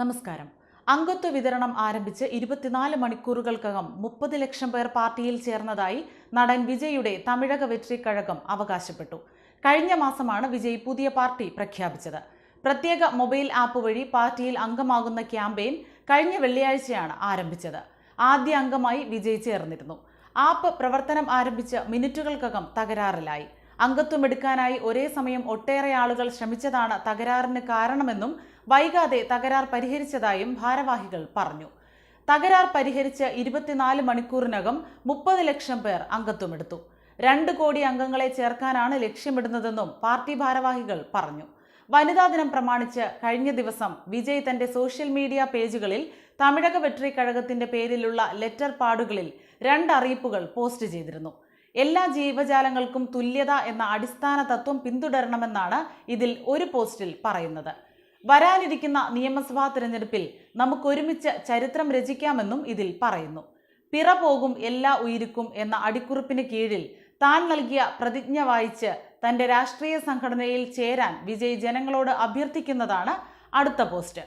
നമസ്കാരം. അംഗത്വ വിതരണം ആരംഭിച്ച് ഇരുപത്തിനാല് മണിക്കൂറുകൾക്കകം മുപ്പത് ലക്ഷം പേർ പാർട്ടിയിൽ ചേർന്നതായി നടൻ വിജയുടെ തമിഴക വെട്രി കഴകം അവകാശപ്പെട്ടു. കഴിഞ്ഞ മാസമാണ് വിജയ് പുതിയ പാർട്ടി പ്രഖ്യാപിച്ചത്. പ്രത്യേക മൊബൈൽ ആപ്പ് വഴി പാർട്ടിയിൽ അംഗമാകുന്ന ക്യാമ്പയിൻ കഴിഞ്ഞ വെള്ളിയാഴ്ചയാണ് ആരംഭിച്ചത്. ആദ്യ അംഗമായി വിജയ് ചേർന്നിരുന്നു. ആപ്പ് പ്രവർത്തനം ആരംഭിച്ച് മിനിറ്റുകൾക്കകം തകരാറിലായി. അംഗത്വമെടുക്കാനായി ഒരേ സമയം ഒട്ടേറെ ആളുകൾ ശ്രമിച്ചതാണ് തകരാറിന് കാരണമെന്നും വൈകാതെ തകരാർ പരിഹരിച്ചതായും ഭാരവാഹികൾ പറഞ്ഞു. തകരാർ പരിഹരിച്ച് ഇരുപത്തിനാല് മണിക്കൂറിനകം മുപ്പത് ലക്ഷം പേർ അംഗത്വമെടുത്തു രണ്ട് കോടി അംഗങ്ങളെ ചേർക്കാനാണ് ലക്ഷ്യമിടുന്നതെന്നും പാർട്ടി ഭാരവാഹികൾ പറഞ്ഞു. വനിതാ ദിനം പ്രമാണിച്ച് കഴിഞ്ഞ ദിവസം വിജയ് തന്റെ സോഷ്യൽ മീഡിയ പേജുകളിൽ തമിഴക വെട്രി കഴകത്തിന്റെ പേരിലുള്ള ലെറ്റർ പാടുകളിൽ രണ്ട് അറിയിപ്പുകൾ പോസ്റ്റ് ചെയ്തിരുന്നു. എല്ലാ ജീവജാലങ്ങൾക്കും തുല്യത എന്ന അടിസ്ഥാന തത്വം പിന്തുടരണമെന്നാണ് ഇതിൽ ഒരു പോസ്റ്റിൽ പറയുന്നത്. വരാനിരിക്കുന്ന നിയമസഭാ തിരഞ്ഞെടുപ്പിൽ നമുക്കൊരുമിച്ച് ചരിത്രം രചിക്കാമെന്നും ഇതിൽ പറയുന്നു. പിറ പോകും എല്ലാ ഉയിരിക്കും എന്ന അടിക്കുറിപ്പിന് കീഴിൽ താൻ നൽകിയ പ്രതിജ്ഞ വായിച്ച് തന്റെ രാഷ്ട്രീയ സംഘടനയിൽ ചേരാൻ വിജയ് ജനങ്ങളോട് അഭ്യർത്ഥിക്കുന്നതാണ് അടുത്ത പോസ്റ്റ്.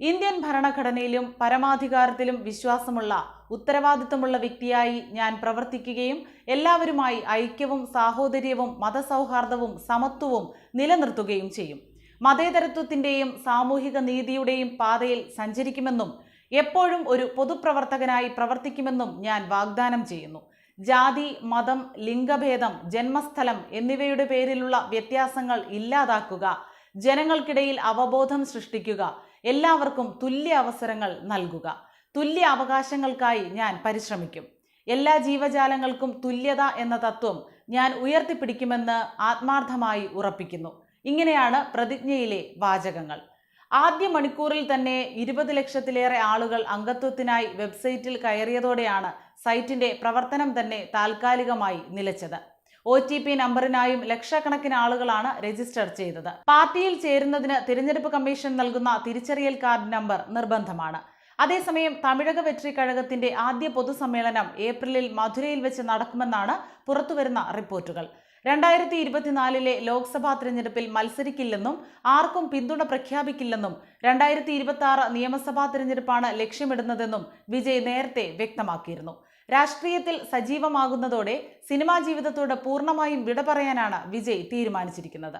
ഇന്ത്യൻ ഭരണഘടനയിലും പരമാധികാരത്തിലും വിശ്വാസമുള്ള ഉത്തരവാദിത്തമുള്ള വ്യക്തിയായി ഞാൻ പ്രവർത്തിക്കുകയും എല്ലാവരുമായി ഐക്യവും സാഹോദര്യവും മതസൗഹാർദ്ദവും സമത്വവും നിലനിർത്തുകയും ചെയ്യും. മതേതരത്വത്തിന്റെയും സാമൂഹിക നീതിയുടെയും പാതയിൽ സഞ്ചരിക്കുമെന്നും എപ്പോഴും ഒരു പൊതുപ്രവർത്തകനായി പ്രവർത്തിക്കുമെന്നും ഞാൻ വാഗ്ദാനം ചെയ്യുന്നു. ജാതി മതം ലിംഗഭേദം ജന്മസ്ഥലം എന്നിവയുടെ പേരിലുള്ള വ്യത്യാസങ്ങൾ ഇല്ലാതാക്കുക ജനങ്ങൾക്കിടയിൽ അവബോധം സൃഷ്ടിക്കുക എല്ലാവർക്കും തുല്യ അവസരങ്ങൾ നൽകുക. തുല്യ അവകാശങ്ങൾക്കായി ഞാൻ പരിശ്രമിക്കും. എല്ലാ ജീവജാലങ്ങൾക്കും തുല്യത എന്ന തത്വം ഞാൻ ഉയർത്തിപ്പിടിക്കുമെന്ന് ആത്മാർത്ഥമായി ഉറപ്പിക്കുന്നു. ഇങ്ങനെയാണ് പ്രതിജ്ഞയിലെ വാചകങ്ങൾ. ആദ്യ മണിക്കൂറിൽ തന്നെ ഇരുപത് ലക്ഷത്തിലേറെ ആളുകൾ അംഗത്വത്തിനായി വെബ്സൈറ്റിൽ കയറിയതോടെയാണ് സൈറ്റിന്റെ പ്രവർത്തനം തന്നെ താൽക്കാലികമായി നിലച്ചത്. ഒ ടി പി നമ്പറിനായും ലക്ഷക്കണക്കിന് ആളുകളാണ് രജിസ്റ്റർ ചെയ്തത്. പാർട്ടിയിൽ ചേരുന്നതിന് തിരഞ്ഞെടുപ്പ് കമ്മീഷൻ നൽകുന്ന തിരിച്ചറിയൽ കാർഡ് നമ്പർ നിർബന്ധമാണ്. അതേസമയം തമിഴക വെട്രി കഴകത്തിന്റെ ആദ്യ പൊതുസമ്മേളനം ഏപ്രിലിൽ മധുരയിൽ വെച്ച് നടക്കുമെന്നാണ് പുറത്തുവരുന്ന റിപ്പോർട്ടുകൾ. രണ്ടായിരത്തി ഇരുപത്തിനാലിലെ ലോക്സഭാ തിരഞ്ഞെടുപ്പിൽ മത്സരിക്കില്ലെന്നും ആർക്കും പിന്തുണ പ്രഖ്യാപിക്കില്ലെന്നും രണ്ടായിരത്തി ഇരുപത്തി ആറ് നിയമസഭാ തിരഞ്ഞെടുപ്പാണ് ലക്ഷ്യമിടുന്നതെന്നും വിജയ് നേരത്തെ വ്യക്തമാക്കിയിരുന്നു. രാഷ്ട്രീയത്തിൽ സജീവമാകുന്നതോടെ സിനിമാ ജീവിതത്തോട് പൂർണമായും വിട പറയാനാണ് വിജയ് തീരുമാനിച്ചിരിക്കുന്നത്.